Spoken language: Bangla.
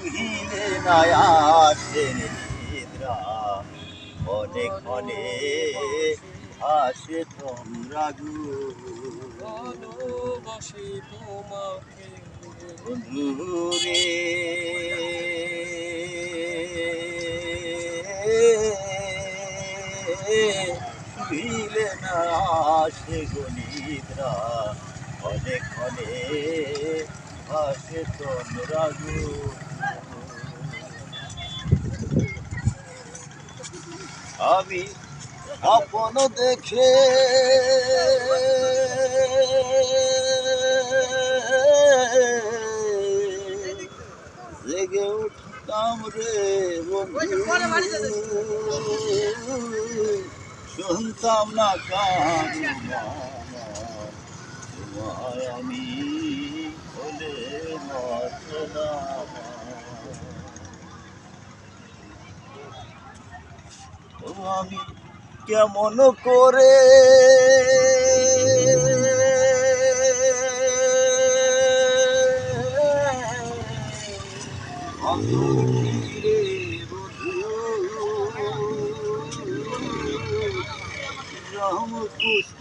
না আসে নিদ্রা ক্ষণে ক্ষণে আসে তোমরা গু ভালোবাসি তোমাকে বন্ধুরে শুইলে না আসে গণিতরা ক্ষণে ক্ষণে আমি আপন দেখে জেগে উঠতাম রে শুনতাম না কান আমি আমি কেমন করে? রাম পুষ্ট